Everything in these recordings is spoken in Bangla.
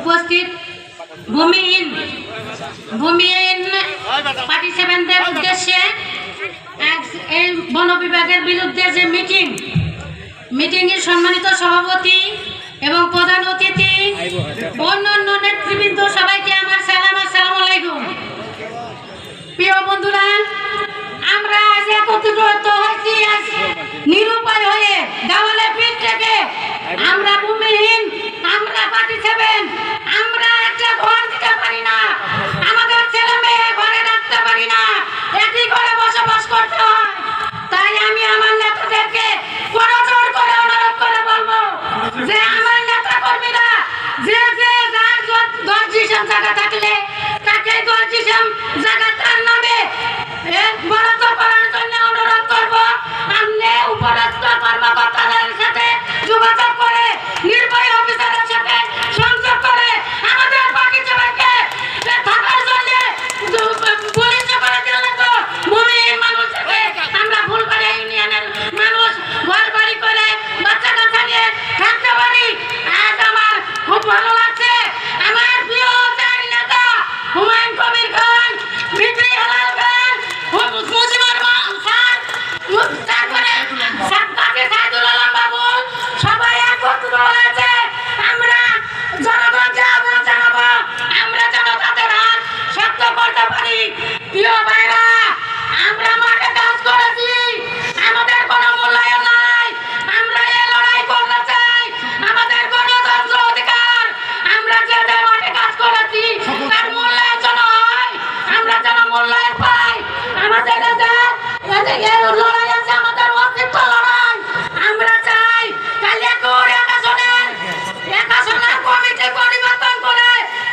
উপস্থিত। ভূমিহীন ভূমিহীন পার্টিসিপেন্টদের উদ্দেশ্যে এই বন বিভাগের বিরুদ্ধে যে মিটিং মিটিংয়ের সম্মানিত সভাপতি লড়াই আছে, আমাদের অস্তিত্ব লড়াই। আমরা চাই কালিয়াকোর একাশনের একাশনের কমিটি পরিবর্তন করে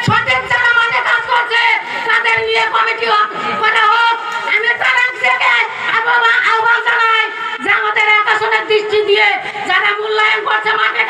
সঠিক যারা মাঠে কাজ করছে। তাদের নিয়ে কমিটি করা হোক। আমি দৃষ্টি দিয়ে যারা মূল্যায়ন করছে মাঠে